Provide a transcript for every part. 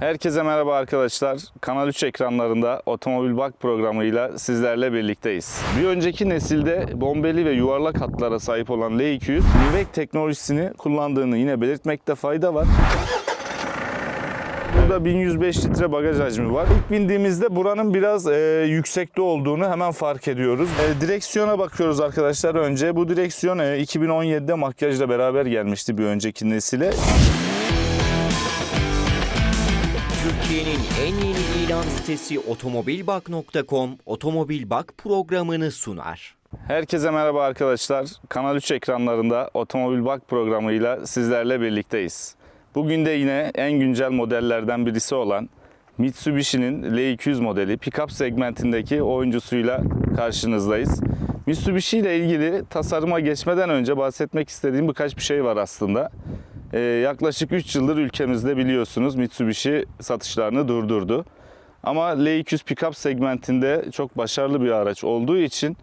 Herkese merhaba arkadaşlar. Kanal 3 ekranlarında Otomobil Bak programıyla sizlerle birlikteyiz. Bir önceki nesilde bombeli ve yuvarlak hatlara sahip olan L200, Nivec teknolojisini kullandığını yine belirtmekte fayda var. Burada 1105 litre bagaj hacmi var. İlk bindiğimizde buranın biraz e, yüksekte olduğunu hemen fark ediyoruz. E, direksiyona bakıyoruz arkadaşlar önce. Bu direksiyon e, 2017'de makyajla beraber gelmişti bir önceki nesile. Türkiye'nin en yeni ilan sitesi otomobilbak.com Otomobilbak programını sunar. Herkese merhaba arkadaşlar. Kanal 3 ekranlarında Otomobil Bak programıyla sizlerle birlikteyiz. Bugün de yine en güncel modellerden birisi olan Mitsubishi'nin L200 modeli pickup segmentindeki oyuncusuyla karşınızdayız. Mitsubishi ile ilgili tasarıma geçmeden önce bahsetmek istediğim birkaç bir şey var aslında. Ee, yaklaşık 3 yıldır ülkemizde biliyorsunuz Mitsubishi satışlarını durdurdu. Ama L200 pickup segmentinde çok başarılı bir araç olduğu için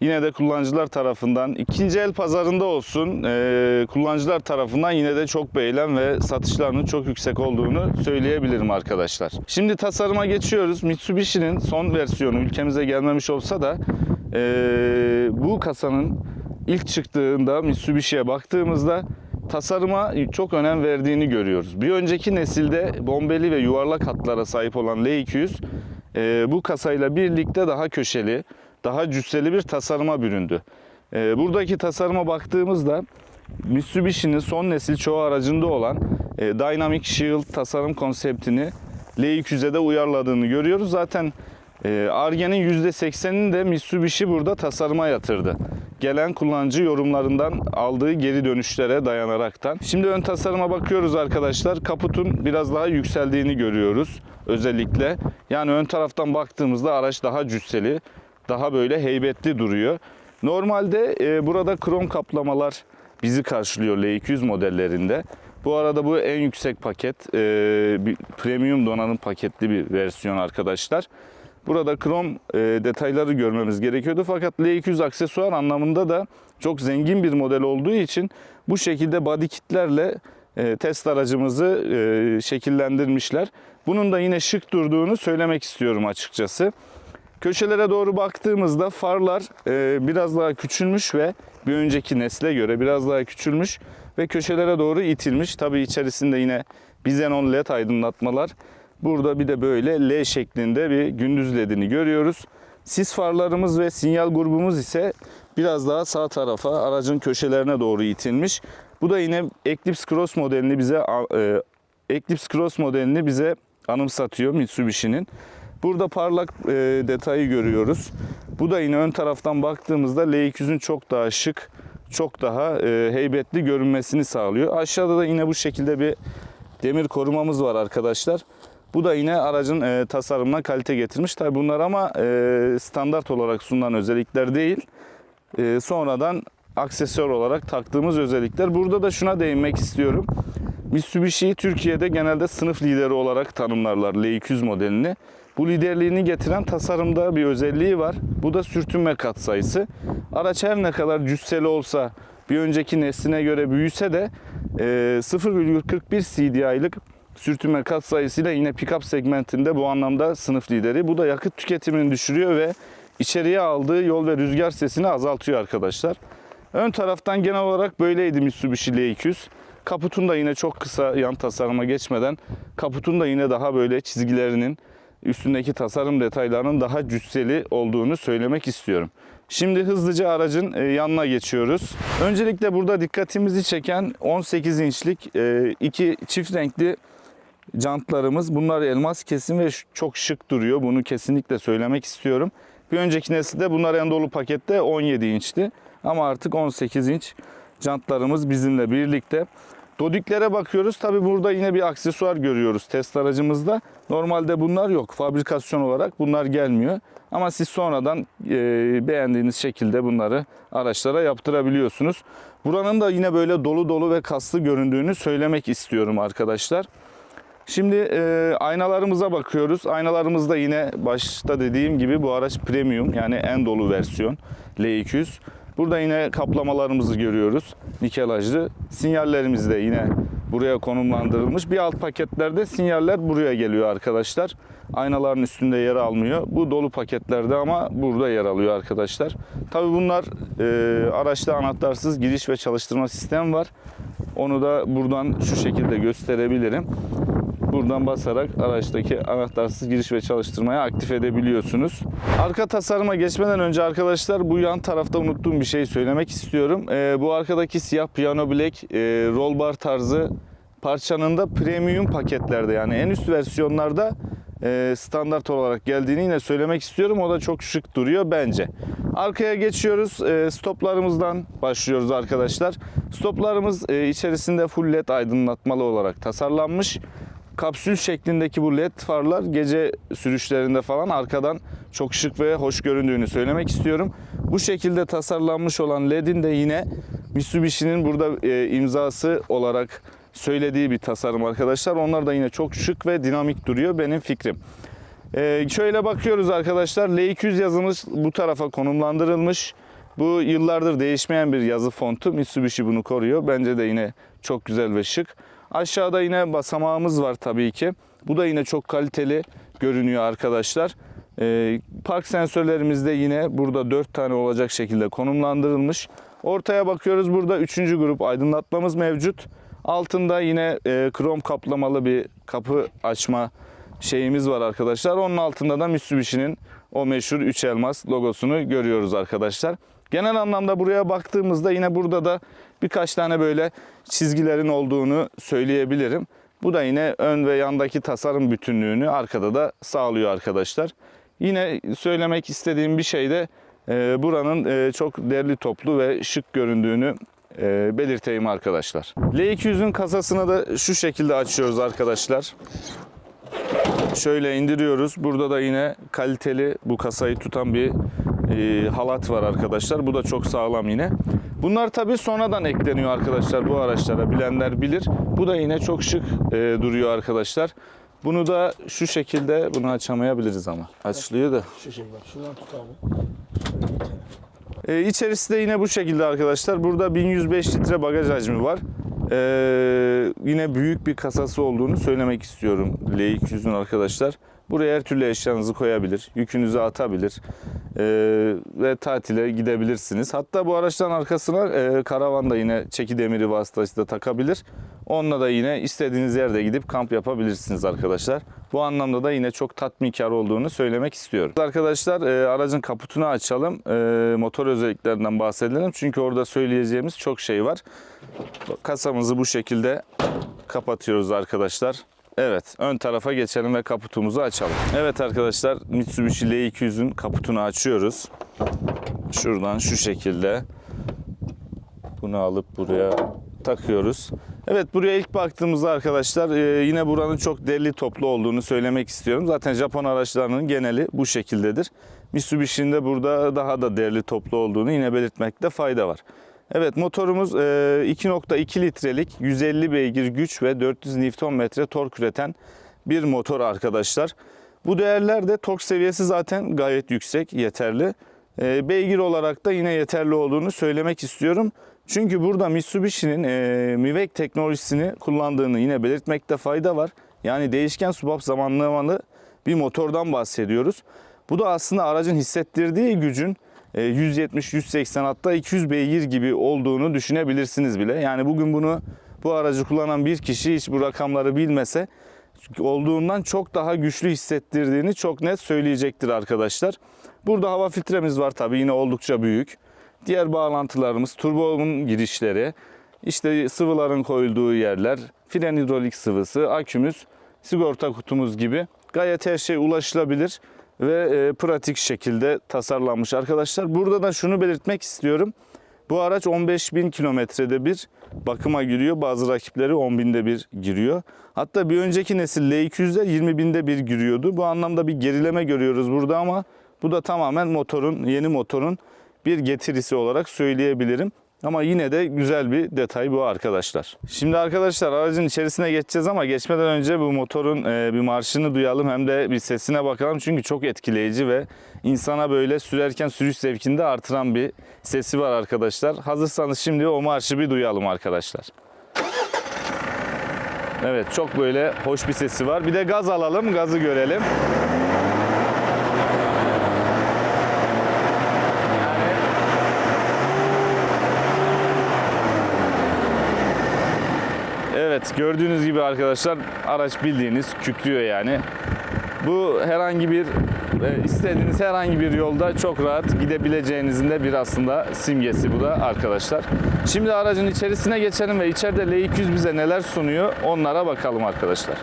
yine de kullanıcılar tarafından ikinci el pazarında olsun e, kullanıcılar tarafından yine de çok beğenilen ve satışlarının çok yüksek olduğunu söyleyebilirim arkadaşlar. Şimdi tasarıma geçiyoruz. Mitsubishi'nin son versiyonu ülkemize gelmemiş olsa da e, bu kasanın ilk çıktığında Mitsubishi'ye baktığımızda tasarıma çok önem verdiğini görüyoruz. Bir önceki nesilde bombeli ve yuvarlak hatlara sahip olan L200 e, bu kasayla birlikte daha köşeli, daha cüsseli bir tasarıma büründü. E, buradaki tasarıma baktığımızda Mitsubishi'nin son nesil çoğu aracında olan e, Dynamic Shield tasarım konseptini L200'e de uyarladığını görüyoruz. Zaten Ar-Ge'nin %80'ini de Mitsubishi burada tasarıma yatırdı. Gelen kullanıcı yorumlarından aldığı geri dönüşlere dayanaraktan. Şimdi ön tasarıma bakıyoruz arkadaşlar. Kaputun biraz daha yükseldiğini görüyoruz özellikle. Yani ön taraftan baktığımızda araç daha cüsseli, daha böyle heybetli duruyor. Normalde e, burada krom kaplamalar bizi karşılıyor L200 modellerinde. Bu arada bu en yüksek paket, e, bir premium donanım paketli bir versiyon arkadaşlar. Burada krom e, detayları görmemiz gerekiyordu fakat L200 aksesuar anlamında da çok zengin bir model olduğu için bu şekilde body kitlerle e, test aracımızı e, şekillendirmişler. Bunun da yine şık durduğunu söylemek istiyorum açıkçası. Köşelere doğru baktığımızda farlar biraz daha küçülmüş ve bir önceki nesle göre biraz daha küçülmüş ve köşelere doğru itilmiş. Tabii içerisinde yine Bizenon LED aydınlatmalar. Burada bir de böyle L şeklinde bir gündüz ledini görüyoruz. Sis farlarımız ve sinyal grubumuz ise biraz daha sağ tarafa aracın köşelerine doğru itilmiş. Bu da yine Eclipse Cross modelini bize e, Eclipse Cross modelini bize anımsatıyor Mitsubishi'nin. Burada parlak e, detayı görüyoruz. Bu da yine ön taraftan baktığımızda L200'ün çok daha şık, çok daha e, heybetli görünmesini sağlıyor. Aşağıda da yine bu şekilde bir demir korumamız var arkadaşlar. Bu da yine aracın e, tasarımına kalite getirmiş. Tabi bunlar ama e, standart olarak sunulan özellikler değil. E, sonradan aksesuar olarak taktığımız özellikler. Burada da şuna değinmek istiyorum. Mitsubishi'yi Türkiye'de genelde sınıf lideri olarak tanımlarlar L200 modelini. Bu liderliğini getiren tasarımda bir özelliği var. Bu da sürtünme katsayısı. Araç her ne kadar cüsseli olsa bir önceki nesline göre büyüse de e, 0,41 CDI'lık sürtünme katsayısıyla yine pickup segmentinde bu anlamda sınıf lideri. Bu da yakıt tüketimini düşürüyor ve içeriye aldığı yol ve rüzgar sesini azaltıyor arkadaşlar. Ön taraftan genel olarak böyleydi Mitsubishi L200. Kaputun da yine çok kısa yan tasarıma geçmeden kaputun da yine daha böyle çizgilerinin üstündeki tasarım detaylarının daha cüsseli olduğunu söylemek istiyorum. Şimdi hızlıca aracın e, yanına geçiyoruz. Öncelikle burada dikkatimizi çeken 18 inçlik e, iki çift renkli jantlarımız. Bunlar elmas kesim ve çok şık duruyor. Bunu kesinlikle söylemek istiyorum. Bir önceki nesilde bunlar en dolu pakette 17 inçti. Ama artık 18 inç jantlarımız bizimle birlikte. Dodiklere bakıyoruz. Tabi burada yine bir aksesuar görüyoruz test aracımızda. Normalde bunlar yok. Fabrikasyon olarak bunlar gelmiyor. Ama siz sonradan e, beğendiğiniz şekilde bunları araçlara yaptırabiliyorsunuz. Buranın da yine böyle dolu dolu ve kaslı göründüğünü söylemek istiyorum arkadaşlar. Şimdi e, aynalarımıza bakıyoruz. Aynalarımızda yine başta dediğim gibi bu araç premium yani en dolu versiyon L200. Burada yine kaplamalarımızı görüyoruz. Nikelajlı. Sinyallerimiz de yine buraya konumlandırılmış. Bir alt paketlerde sinyaller buraya geliyor arkadaşlar. Aynaların üstünde yer almıyor. Bu dolu paketlerde ama burada yer alıyor arkadaşlar. Tabi bunlar e, araçta anahtarsız giriş ve çalıştırma sistemi var. Onu da buradan şu şekilde gösterebilirim. Buradan basarak araçtaki anahtarsız giriş ve çalıştırmayı aktif edebiliyorsunuz. Arka tasarıma geçmeden önce arkadaşlar bu yan tarafta unuttuğum bir şey söylemek istiyorum. Ee, bu arkadaki siyah piano black e, roll bar tarzı parçanın da premium paketlerde yani en üst versiyonlarda e, standart olarak geldiğini yine söylemek istiyorum. O da çok şık duruyor bence. Arkaya geçiyoruz. E, stoplarımızdan başlıyoruz arkadaşlar. Stoplarımız e, içerisinde full led aydınlatmalı olarak tasarlanmış kapsül şeklindeki bu led farlar gece sürüşlerinde falan arkadan çok şık ve hoş göründüğünü söylemek istiyorum. Bu şekilde tasarlanmış olan ledin de yine Mitsubishi'nin burada e, imzası olarak söylediği bir tasarım arkadaşlar. Onlar da yine çok şık ve dinamik duruyor benim fikrim. Ee, şöyle bakıyoruz arkadaşlar. L200 yazımız bu tarafa konumlandırılmış. Bu yıllardır değişmeyen bir yazı fontu. Mitsubishi bunu koruyor. Bence de yine çok güzel ve şık. Aşağıda yine basamağımız var tabii ki. Bu da yine çok kaliteli görünüyor arkadaşlar. Ee, park sensörlerimiz de yine burada 4 tane olacak şekilde konumlandırılmış. Ortaya bakıyoruz. Burada 3. grup aydınlatmamız mevcut. Altında yine e, krom kaplamalı bir kapı açma şeyimiz var arkadaşlar. Onun altında da Mitsubishi'nin o meşhur 3 elmas logosunu görüyoruz arkadaşlar. Genel anlamda buraya baktığımızda yine burada da birkaç tane böyle çizgilerin olduğunu söyleyebilirim. Bu da yine ön ve yandaki tasarım bütünlüğünü arkada da sağlıyor arkadaşlar. Yine söylemek istediğim bir şey de e, buranın e, çok derli toplu ve şık göründüğünü e, belirteyim arkadaşlar. L200'ün kasasını da şu şekilde açıyoruz arkadaşlar. Şöyle indiriyoruz. Burada da yine kaliteli bu kasayı tutan bir e, halat var arkadaşlar. Bu da çok sağlam yine. Bunlar tabi sonradan ekleniyor arkadaşlar bu araçlara. Bilenler bilir. Bu da yine çok şık e, duruyor arkadaşlar. Bunu da şu şekilde bunu açamayabiliriz ama. Açılıyor da. Şu şey bak şuradan tut abi. İçerisi de yine bu şekilde arkadaşlar. Burada 1105 litre bagaj hacmi var. Ee, yine büyük bir kasası olduğunu söylemek istiyorum L200'ün arkadaşlar. Buraya her türlü eşyanızı koyabilir, yükünüzü atabilir ee, ve tatile gidebilirsiniz. Hatta bu araçtan arkasına e, karavan da yine çeki demiri vasıtasıyla takabilir. Onunla da yine istediğiniz yerde gidip kamp yapabilirsiniz arkadaşlar. Bu anlamda da yine çok tatminkar olduğunu söylemek istiyorum. Arkadaşlar e, aracın kaputunu açalım. E, motor özelliklerinden bahsedelim. Çünkü orada söyleyeceğimiz çok şey var. Kasamızı bu şekilde kapatıyoruz arkadaşlar. Evet, ön tarafa geçelim ve kaputumuzu açalım. Evet arkadaşlar, Mitsubishi L200'ün kaputunu açıyoruz. Şuradan şu şekilde bunu alıp buraya takıyoruz. Evet buraya ilk baktığımızda arkadaşlar e, yine buranın çok derli toplu olduğunu söylemek istiyorum. Zaten Japon araçlarının geneli bu şekildedir. Mitsubishi'nin de burada daha da derli toplu olduğunu yine belirtmekte fayda var. Evet motorumuz e, 2.2 litrelik 150 beygir güç ve 400 Nm tork üreten bir motor arkadaşlar. Bu değerlerde tork seviyesi zaten gayet yüksek, yeterli. E, beygir olarak da yine yeterli olduğunu söylemek istiyorum. Çünkü burada Mitsubishi'nin e, Mivec teknolojisini kullandığını yine belirtmekte fayda var. Yani değişken subap zamanlamalı bir motordan bahsediyoruz. Bu da aslında aracın hissettirdiği gücün e, 170, 180 hatta 200 beygir gibi olduğunu düşünebilirsiniz bile. Yani bugün bunu bu aracı kullanan bir kişi hiç bu rakamları bilmese olduğundan çok daha güçlü hissettirdiğini çok net söyleyecektir arkadaşlar. Burada hava filtremiz var tabii yine oldukça büyük. Diğer bağlantılarımız turbonun girişleri, işte sıvıların koyulduğu yerler, fren hidrolik sıvısı, akümüz, sigorta kutumuz gibi gayet her şey ulaşılabilir ve e, pratik şekilde tasarlanmış arkadaşlar. Burada da şunu belirtmek istiyorum. Bu araç 15.000 kilometrede bir bakıma giriyor. Bazı rakipleri 10.000'de bir giriyor. Hatta bir önceki nesil L200'de 20.000'de bir giriyordu. Bu anlamda bir gerileme görüyoruz burada ama bu da tamamen motorun, yeni motorun bir getirisi olarak söyleyebilirim. Ama yine de güzel bir detay bu arkadaşlar. Şimdi arkadaşlar aracın içerisine geçeceğiz ama geçmeden önce bu motorun e, bir marşını duyalım hem de bir sesine bakalım. Çünkü çok etkileyici ve insana böyle sürerken sürüş zevkini de artıran bir sesi var arkadaşlar. Hazırsanız şimdi o marşı bir duyalım arkadaşlar. Evet çok böyle hoş bir sesi var. Bir de gaz alalım, gazı görelim. Evet gördüğünüz gibi arkadaşlar araç bildiğiniz kükrüyor yani. Bu herhangi bir e, istediğiniz herhangi bir yolda çok rahat gidebileceğinizin de bir aslında simgesi bu da arkadaşlar. Şimdi aracın içerisine geçelim ve içeride L200 bize neler sunuyor onlara bakalım arkadaşlar.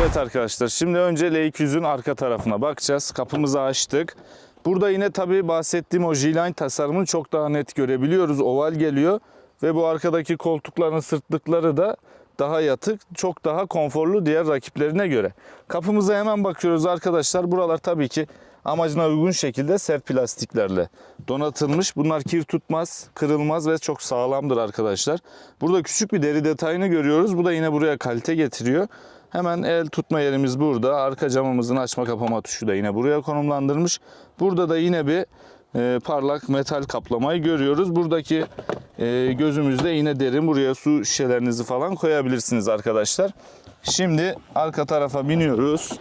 Evet arkadaşlar şimdi önce L200'ün arka tarafına bakacağız. Kapımızı açtık. Burada yine tabii bahsettiğim o J-Line tasarımını çok daha net görebiliyoruz. Oval geliyor ve bu arkadaki koltukların sırtlıkları da daha yatık, çok daha konforlu diğer rakiplerine göre. Kapımıza hemen bakıyoruz arkadaşlar. Buralar tabii ki amacına uygun şekilde sert plastiklerle donatılmış. Bunlar kir tutmaz, kırılmaz ve çok sağlamdır arkadaşlar. Burada küçük bir deri detayını görüyoruz. Bu da yine buraya kalite getiriyor. Hemen el tutma yerimiz burada. Arka camımızın açma kapama tuşu da yine buraya konumlandırmış. Burada da yine bir e, parlak metal kaplamayı görüyoruz. Buradaki e, gözümüzde yine derin. Buraya su şişelerinizi falan koyabilirsiniz arkadaşlar. Şimdi arka tarafa biniyoruz.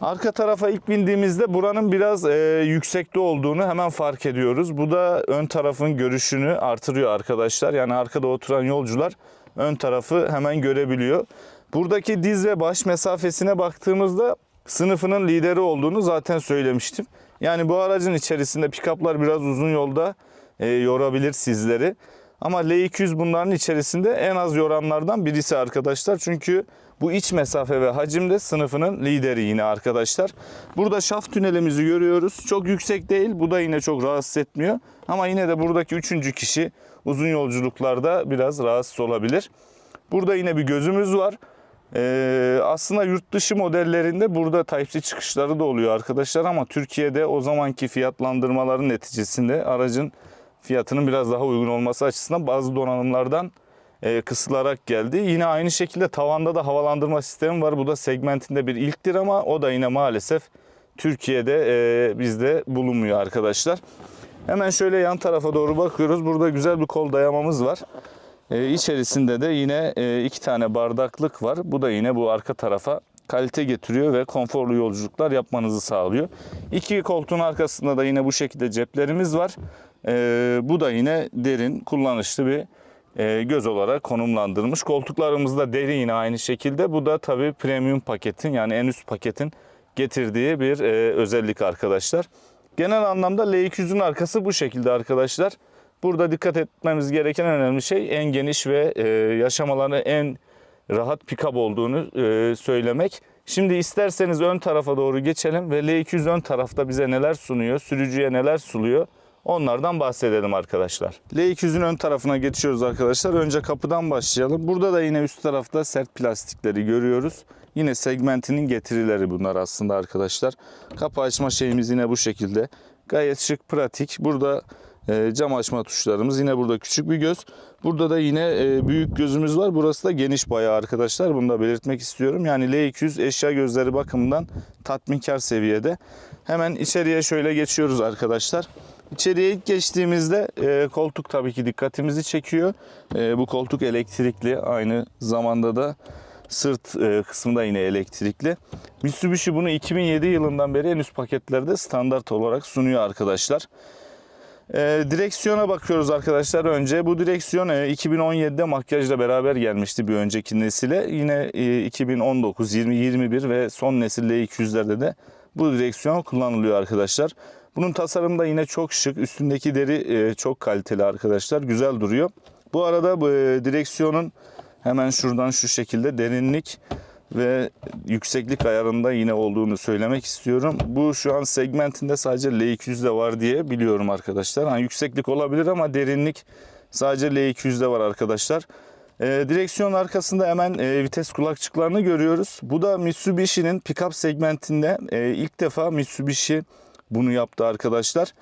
Arka tarafa ilk bindiğimizde buranın biraz e, yüksekte olduğunu hemen fark ediyoruz. Bu da ön tarafın görüşünü artırıyor arkadaşlar. Yani arkada oturan yolcular ön tarafı hemen görebiliyor. Buradaki diz ve baş mesafesine baktığımızda sınıfının lideri olduğunu zaten söylemiştim. Yani bu aracın içerisinde pick-up'lar biraz uzun yolda e, yorabilir sizleri. Ama L200 bunların içerisinde en az yoranlardan birisi arkadaşlar. Çünkü bu iç mesafe ve hacimde sınıfının lideri yine arkadaşlar. Burada şaft tünelimizi görüyoruz. Çok yüksek değil. Bu da yine çok rahatsız etmiyor. Ama yine de buradaki üçüncü kişi uzun yolculuklarda biraz rahatsız olabilir. Burada yine bir gözümüz var. Ee, aslında yurt dışı modellerinde burada Type-C çıkışları da oluyor arkadaşlar ama Türkiye'de o zamanki fiyatlandırmaların neticesinde aracın fiyatının biraz daha uygun olması açısından bazı donanımlardan e, kısılarak geldi. Yine aynı şekilde tavanda da havalandırma sistemi var. Bu da segmentinde bir ilktir ama o da yine maalesef Türkiye'de e, bizde bulunmuyor arkadaşlar. Hemen şöyle yan tarafa doğru bakıyoruz. Burada güzel bir kol dayamamız var. E, içerisinde de yine e, iki tane bardaklık var. Bu da yine bu arka tarafa kalite getiriyor ve konforlu yolculuklar yapmanızı sağlıyor. İki koltuğun arkasında da yine bu şekilde ceplerimiz var. E, bu da yine derin, kullanışlı bir e, göz olarak konumlandırılmış. Koltuklarımız da deri yine aynı şekilde. Bu da tabii premium paketin yani en üst paketin getirdiği bir e, özellik arkadaşlar. Genel anlamda L200'ün arkası bu şekilde arkadaşlar. Burada dikkat etmemiz gereken en önemli şey en geniş ve e, yaşamaları en rahat pick-up olduğunu e, söylemek. Şimdi isterseniz ön tarafa doğru geçelim ve L200 ön tarafta bize neler sunuyor, sürücüye neler suluyor onlardan bahsedelim arkadaşlar. L200'ün ön tarafına geçiyoruz arkadaşlar. Önce kapıdan başlayalım. Burada da yine üst tarafta sert plastikleri görüyoruz. Yine segmentinin getirileri bunlar aslında arkadaşlar. Kapı açma şeyimiz yine bu şekilde. Gayet şık, pratik. Burada cam açma tuşlarımız. Yine burada küçük bir göz. Burada da yine e, büyük gözümüz var. Burası da geniş bayağı arkadaşlar. Bunu da belirtmek istiyorum. Yani L200 eşya gözleri bakımından tatminkar seviyede. Hemen içeriye şöyle geçiyoruz arkadaşlar. İçeriye ilk geçtiğimizde e, koltuk tabii ki dikkatimizi çekiyor. E, bu koltuk elektrikli. Aynı zamanda da sırt e, kısmında yine elektrikli. Mitsubishi bunu 2007 yılından beri en üst paketlerde standart olarak sunuyor arkadaşlar. E, direksiyona bakıyoruz arkadaşlar önce. Bu direksiyon e, 2017'de makyajla beraber gelmişti bir önceki nesile. Yine e, 2019, 20, 21 ve son nesil L200'lerde de bu direksiyon kullanılıyor arkadaşlar. Bunun tasarımı da yine çok şık. Üstündeki deri e, çok kaliteli arkadaşlar. Güzel duruyor. Bu arada bu e, direksiyonun hemen şuradan şu şekilde derinlik ve yükseklik ayarında yine olduğunu söylemek istiyorum. Bu şu an segmentinde sadece L200'de var diye biliyorum arkadaşlar. Yani yükseklik olabilir ama derinlik sadece L200'de var arkadaşlar. Ee, direksiyon arkasında hemen e, vites kulakçıklarını görüyoruz. Bu da Mitsubishi'nin pickup segmentinde e, ilk defa Mitsubishi bunu yaptı arkadaşlar.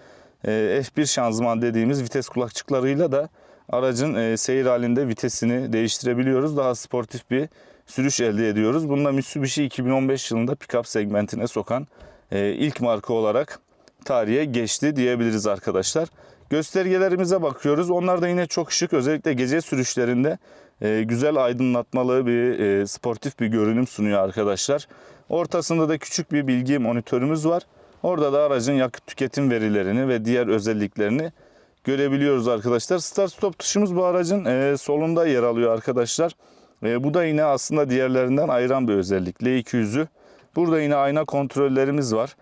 E, F1 şanzıman dediğimiz vites kulakçıklarıyla da aracın e, seyir halinde vitesini değiştirebiliyoruz. Daha sportif bir sürüş elde ediyoruz. Bunu da Mitsubishi 2015 yılında pickup segmentine sokan e, ilk marka olarak tarihe geçti diyebiliriz arkadaşlar. Göstergelerimize bakıyoruz. Onlar da yine çok şık. Özellikle gece sürüşlerinde e, güzel aydınlatmalı bir e, sportif bir görünüm sunuyor arkadaşlar. Ortasında da küçük bir bilgi monitörümüz var. Orada da aracın yakıt tüketim verilerini ve diğer özelliklerini görebiliyoruz arkadaşlar. Start stop tuşumuz bu aracın solunda yer alıyor arkadaşlar. E, bu da yine aslında diğerlerinden ayıran bir özellik. L200'ü. Burada yine ayna kontrollerimiz var.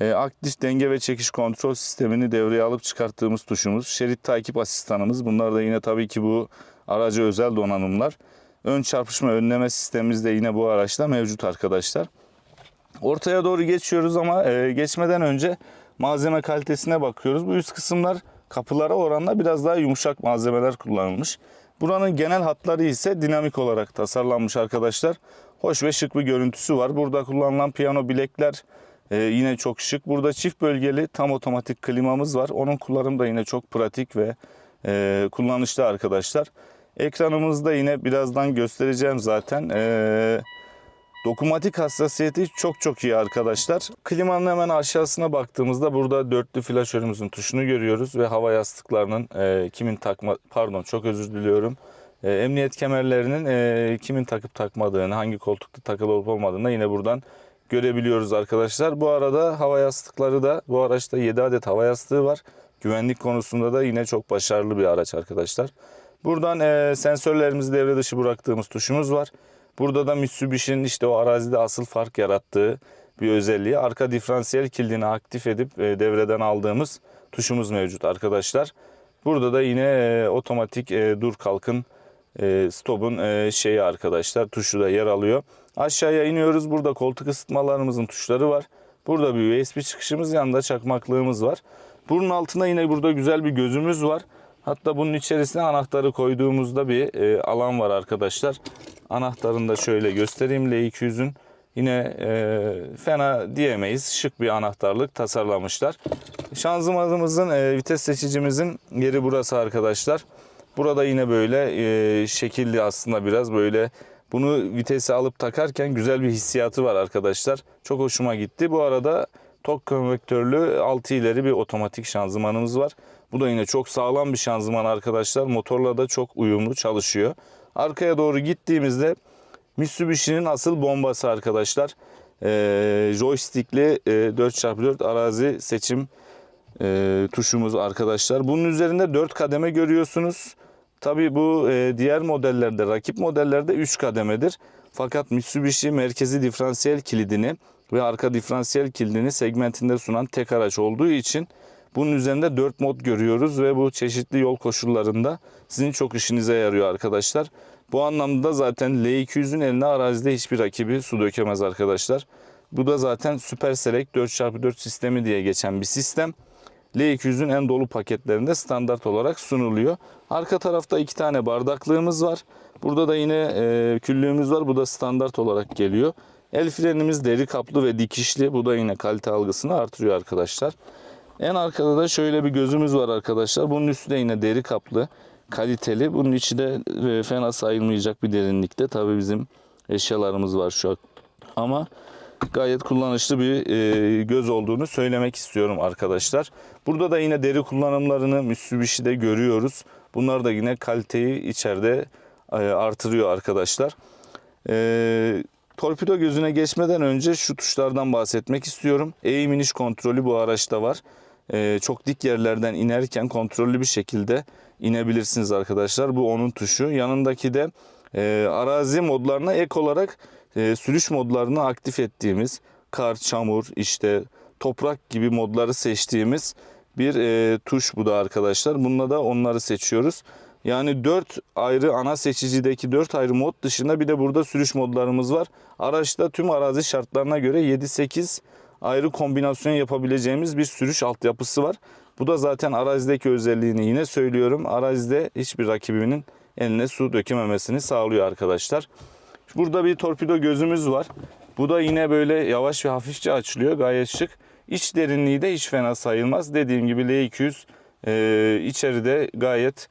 E, aktif denge ve çekiş kontrol sistemini devreye alıp çıkarttığımız tuşumuz. Şerit takip asistanımız. Bunlar da yine tabii ki bu araca özel donanımlar. Ön çarpışma önleme sistemimiz de yine bu araçta mevcut arkadaşlar. Ortaya doğru geçiyoruz ama e, geçmeden önce malzeme kalitesine bakıyoruz. Bu üst kısımlar kapılara oranla biraz daha yumuşak malzemeler kullanılmış. Buranın genel hatları ise dinamik olarak tasarlanmış arkadaşlar. Hoş ve şık bir görüntüsü var. Burada kullanılan piyano bilekler e, yine çok şık. Burada çift bölgeli tam otomatik klimamız var. Onun kullanımı da yine çok pratik ve e, kullanışlı arkadaşlar. Ekranımızda yine birazdan göstereceğim zaten. E, Dokunmatik hassasiyeti çok çok iyi arkadaşlar. Klimanın hemen aşağısına baktığımızda burada dörtlü flaşörümüzün tuşunu görüyoruz ve hava yastıklarının e, kimin takma pardon çok özür diliyorum. E, emniyet kemerlerinin e, kimin takıp takmadığını, hangi koltukta takılı olup olmadığını yine buradan görebiliyoruz arkadaşlar. Bu arada hava yastıkları da bu araçta 7 adet hava yastığı var. Güvenlik konusunda da yine çok başarılı bir araç arkadaşlar. Buradan e, sensörlerimizi devre dışı bıraktığımız tuşumuz var. Burada da Mitsubishi'nin işte o arazide asıl fark yarattığı bir özelliği. Arka diferansiyel kilidini aktif edip e, devreden aldığımız tuşumuz mevcut arkadaşlar. Burada da yine e, otomatik e, dur kalkın stop'un şeyi arkadaşlar tuşu da yer alıyor. Aşağıya iniyoruz. Burada koltuk ısıtmalarımızın tuşları var. Burada bir USB çıkışımız yanında çakmaklığımız var. Bunun altında yine burada güzel bir gözümüz var. Hatta bunun içerisine anahtarı koyduğumuzda bir e, alan var arkadaşlar. Anahtarını da şöyle göstereyim L200'ün. Yine e, fena diyemeyiz. Şık bir anahtarlık tasarlamışlar. Şanzımanımızın, e, vites seçicimizin yeri burası arkadaşlar. Burada yine böyle e, şekilli aslında biraz böyle bunu vitesi alıp takarken güzel bir hissiyatı var arkadaşlar. Çok hoşuma gitti. Bu arada tok konvektörlü 6 ileri bir otomatik şanzımanımız var. Bu da yine çok sağlam bir şanzıman arkadaşlar. Motorla da çok uyumlu çalışıyor. Arkaya doğru gittiğimizde Mitsubishi'nin asıl bombası arkadaşlar. Ee, joystickli e, 4x4 arazi seçim e, tuşumuz arkadaşlar. Bunun üzerinde 4 kademe görüyorsunuz. Tabi bu e, diğer modellerde, rakip modellerde 3 kademedir. Fakat Mitsubishi merkezi diferansiyel kilidini ve arka diferansiyel kilidini segmentinde sunan tek araç olduğu için bunun üzerinde 4 mod görüyoruz ve bu çeşitli yol koşullarında sizin çok işinize yarıyor arkadaşlar. Bu anlamda zaten L200'ün eline arazide hiçbir rakibi su dökemez arkadaşlar. Bu da zaten Super Select 4x4 sistemi diye geçen bir sistem. L200'ün en dolu paketlerinde standart olarak sunuluyor. Arka tarafta iki tane bardaklığımız var. Burada da yine e, küllüğümüz var. Bu da standart olarak geliyor. El frenimiz deri kaplı ve dikişli. Bu da yine kalite algısını artırıyor arkadaşlar. En arkada da şöyle bir gözümüz var arkadaşlar. Bunun üstü de yine deri kaplı, kaliteli. Bunun içi de e, fena sayılmayacak bir derinlikte. Tabii bizim eşyalarımız var şu an. Ama gayet kullanışlı bir e, göz olduğunu söylemek istiyorum arkadaşlar. Burada da yine deri kullanımlarını Mitsubishi'de görüyoruz. Bunlar da yine kaliteyi içeride e, artırıyor arkadaşlar. E, torpido gözüne geçmeden önce şu tuşlardan bahsetmek istiyorum. Eğim iniş kontrolü bu araçta var. E, çok dik yerlerden inerken kontrollü bir şekilde inebilirsiniz arkadaşlar. Bu onun tuşu. Yanındaki de e, arazi modlarına ek olarak e, sürüş modlarını aktif ettiğimiz kar, çamur, işte toprak gibi modları seçtiğimiz bir e, tuş bu da arkadaşlar. Bununla da onları seçiyoruz. Yani 4 ayrı ana seçicideki 4 ayrı mod dışında bir de burada sürüş modlarımız var. Araçta tüm arazi şartlarına göre 7-8 ayrı kombinasyon yapabileceğimiz bir sürüş altyapısı var. Bu da zaten arazideki özelliğini yine söylüyorum. Arazide hiçbir rakibinin eline su dökememesini sağlıyor arkadaşlar. Burada bir torpido gözümüz var. Bu da yine böyle yavaş ve hafifçe açılıyor. Gayet şık. İç derinliği de hiç fena sayılmaz. Dediğim gibi L200 e, içeride gayet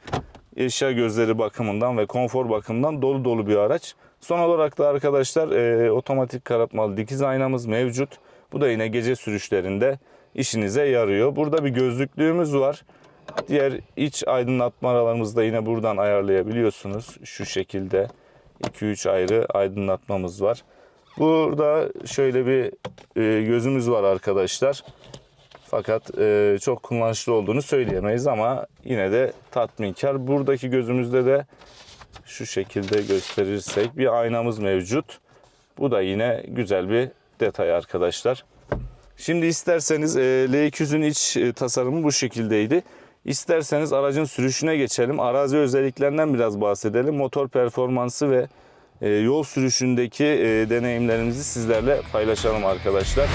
eşya gözleri bakımından ve konfor bakımından dolu dolu bir araç. Son olarak da arkadaşlar e, otomatik karartmalı dikiz aynamız mevcut. Bu da yine gece sürüşlerinde işinize yarıyor. Burada bir gözlüklüğümüz var. Diğer iç aydınlatmalarımızı da yine buradan ayarlayabiliyorsunuz. Şu şekilde 2-3 ayrı aydınlatmamız var. Burada şöyle bir e, gözümüz var arkadaşlar. Fakat e, çok kullanışlı olduğunu söyleyemeyiz ama yine de tatminkar. Buradaki gözümüzde de şu şekilde gösterirsek bir aynamız mevcut. Bu da yine güzel bir detay arkadaşlar. Şimdi isterseniz e, L200'ün iç e, tasarımı bu şekildeydi. İsterseniz aracın sürüşüne geçelim. Arazi özelliklerinden biraz bahsedelim. Motor performansı ve e, yol sürüşündeki e, deneyimlerimizi sizlerle paylaşalım arkadaşlar.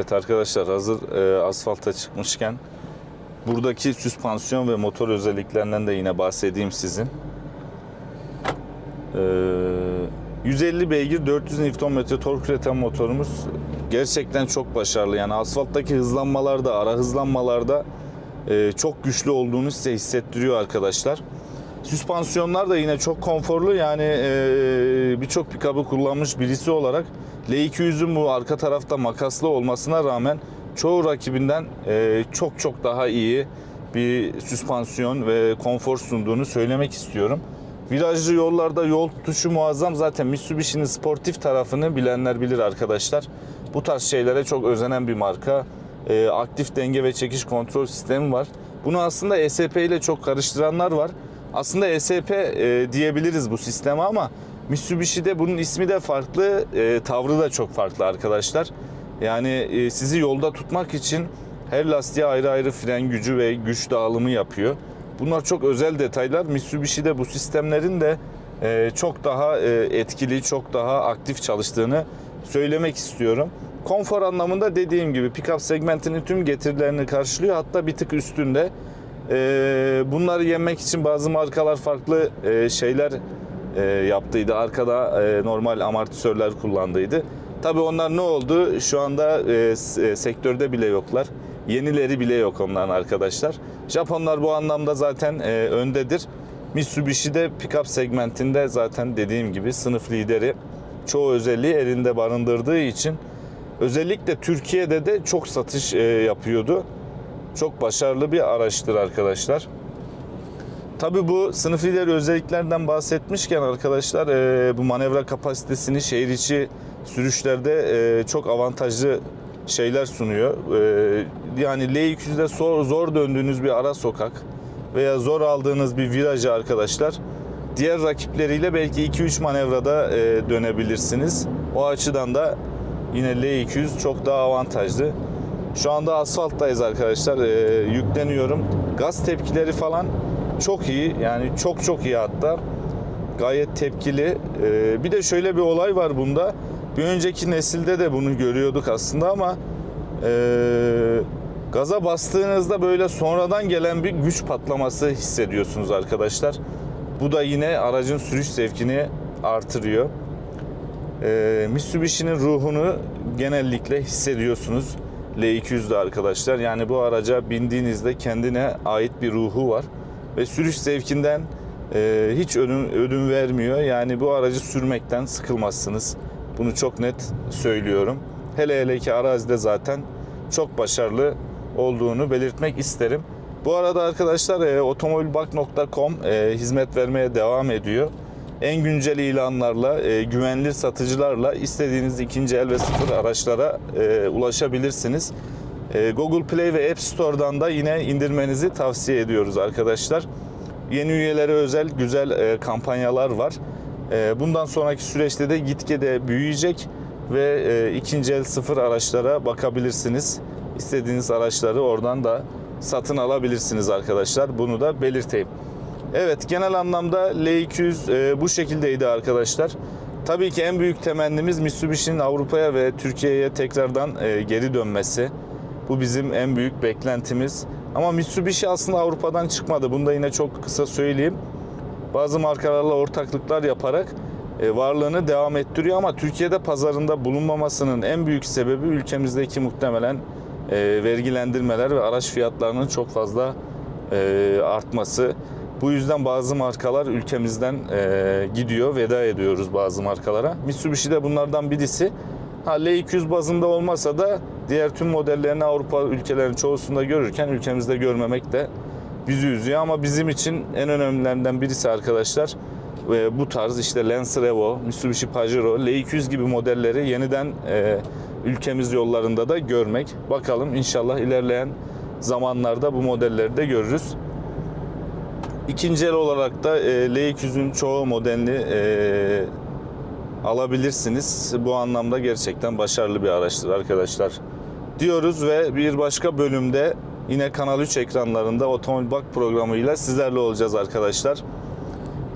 Evet arkadaşlar hazır e, asfalta çıkmışken buradaki süspansiyon ve motor özelliklerinden de yine bahsedeyim sizin. E, 150 beygir 400 Nm tork üreten motorumuz gerçekten çok başarılı. Yani asfalttaki hızlanmalarda, ara hızlanmalarda e, çok güçlü olduğunu size hissettiriyor arkadaşlar. Süspansiyonlar da yine çok konforlu yani e, birçok pikabı kullanmış birisi olarak L200'ün bu arka tarafta makaslı olmasına rağmen çoğu rakibinden e, çok çok daha iyi bir süspansiyon ve konfor sunduğunu söylemek istiyorum. Virajlı yollarda yol tutuşu muazzam. Zaten Mitsubishi'nin sportif tarafını bilenler bilir arkadaşlar. Bu tarz şeylere çok özenen bir marka. E, aktif denge ve çekiş kontrol sistemi var. Bunu aslında ESP ile çok karıştıranlar var. Aslında ESP e, diyebiliriz bu sisteme ama Mitsubishi'de bunun ismi de farklı, e, tavrı da çok farklı arkadaşlar. Yani e, sizi yolda tutmak için her lastiğe ayrı ayrı fren gücü ve güç dağılımı yapıyor. Bunlar çok özel detaylar. Mitsubishi'de bu sistemlerin de e, çok daha e, etkili, çok daha aktif çalıştığını söylemek istiyorum. Konfor anlamında dediğim gibi pickup segmentinin tüm getirilerini karşılıyor. Hatta bir tık üstünde. E, bunları yenmek için bazı markalar farklı e, şeyler e, yaptıydı. Arkada e, normal amortisörler kullandıydı. Tabii onlar ne oldu? Şu anda sektörde bile yoklar. Yenileri bile yok onların arkadaşlar. Japonlar bu anlamda zaten öndedir. Mitsubishi de pickup segmentinde zaten dediğim gibi sınıf lideri. Çoğu özelliği elinde barındırdığı için özellikle Türkiye'de de çok satış yapıyordu. Çok başarılı bir araçtır arkadaşlar. Tabii bu sınıf lideri özelliklerden bahsetmişken arkadaşlar e, bu manevra kapasitesini şehir içi sürüşlerde e, çok avantajlı şeyler sunuyor. E, yani L200'de zor, zor döndüğünüz bir ara sokak veya zor aldığınız bir virajı arkadaşlar diğer rakipleriyle belki 2-3 manevrada e, dönebilirsiniz. O açıdan da yine L200 çok daha avantajlı. Şu anda asfalttayız arkadaşlar. E, yükleniyorum. Gaz tepkileri falan çok iyi. Yani çok çok iyi hatta. Gayet tepkili. E, bir de şöyle bir olay var bunda. Bir önceki nesilde de bunu görüyorduk aslında ama e, gaza bastığınızda böyle sonradan gelen bir güç patlaması hissediyorsunuz arkadaşlar. Bu da yine aracın sürüş zevkini artırıyor. Ee, Mitsubishi'nin ruhunu genellikle hissediyorsunuz L200'de arkadaşlar. Yani bu araca bindiğinizde kendine ait bir ruhu var ve sürüş zevkinden e, hiç ödün, ödün vermiyor. Yani bu aracı sürmekten sıkılmazsınız. Bunu çok net söylüyorum. Hele hele ki arazide zaten çok başarılı olduğunu belirtmek isterim. Bu arada arkadaşlar e, otomobilbak.com e, hizmet vermeye devam ediyor. En güncel ilanlarla, e, güvenilir satıcılarla istediğiniz ikinci el ve sıfır araçlara e, ulaşabilirsiniz. E, Google Play ve App Store'dan da yine indirmenizi tavsiye ediyoruz arkadaşlar. Yeni üyelere özel güzel e, kampanyalar var. E, bundan sonraki süreçte de gitgide büyüyecek ve e, ikinci el sıfır araçlara bakabilirsiniz. İstediğiniz araçları oradan da satın alabilirsiniz arkadaşlar. Bunu da belirteyim. Evet genel anlamda L200 e, bu şekildeydi arkadaşlar. Tabii ki en büyük temennimiz Mitsubishi'nin Avrupa'ya ve Türkiye'ye tekrardan e, geri dönmesi. Bu bizim en büyük beklentimiz. Ama Mitsubishi aslında Avrupa'dan çıkmadı. Bunu da yine çok kısa söyleyeyim. Bazı markalarla ortaklıklar yaparak e, varlığını devam ettiriyor ama Türkiye'de pazarında bulunmamasının en büyük sebebi ülkemizdeki muhtemelen e, vergilendirmeler ve araç fiyatlarının çok fazla e, artması. Bu yüzden bazı markalar ülkemizden e, gidiyor, veda ediyoruz bazı markalara. Mitsubishi de bunlardan birisi. Ha, L200 bazında olmasa da diğer tüm modellerini Avrupa ülkelerinin çoğusunda görürken ülkemizde görmemek de bizi üzüyor. Ama bizim için en önemlilerinden birisi arkadaşlar e, bu tarz işte Lancer Evo, Mitsubishi Pajero, L200 gibi modelleri yeniden e, ülkemiz yollarında da görmek. Bakalım inşallah ilerleyen zamanlarda bu modelleri de görürüz. İkinci el olarak da e, L200'ün çoğu modelini e, alabilirsiniz. Bu anlamda gerçekten başarılı bir araçtır arkadaşlar. Diyoruz ve bir başka bölümde yine Kanal 3 ekranlarında Otomobil Bak programıyla sizlerle olacağız arkadaşlar.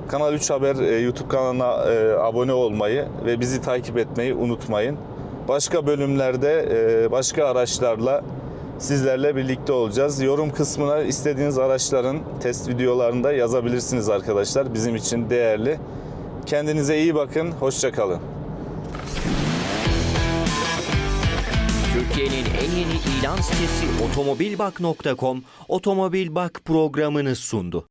Kanal 3 Haber e, YouTube kanalına e, abone olmayı ve bizi takip etmeyi unutmayın. Başka bölümlerde e, başka araçlarla sizlerle birlikte olacağız. Yorum kısmına istediğiniz araçların test videolarını da yazabilirsiniz arkadaşlar. Bizim için değerli. Kendinize iyi bakın. Hoşça kalın. Türkiye'nin en yeni ilan sitesi otomobilbak.com Otomobil Bak programını sundu.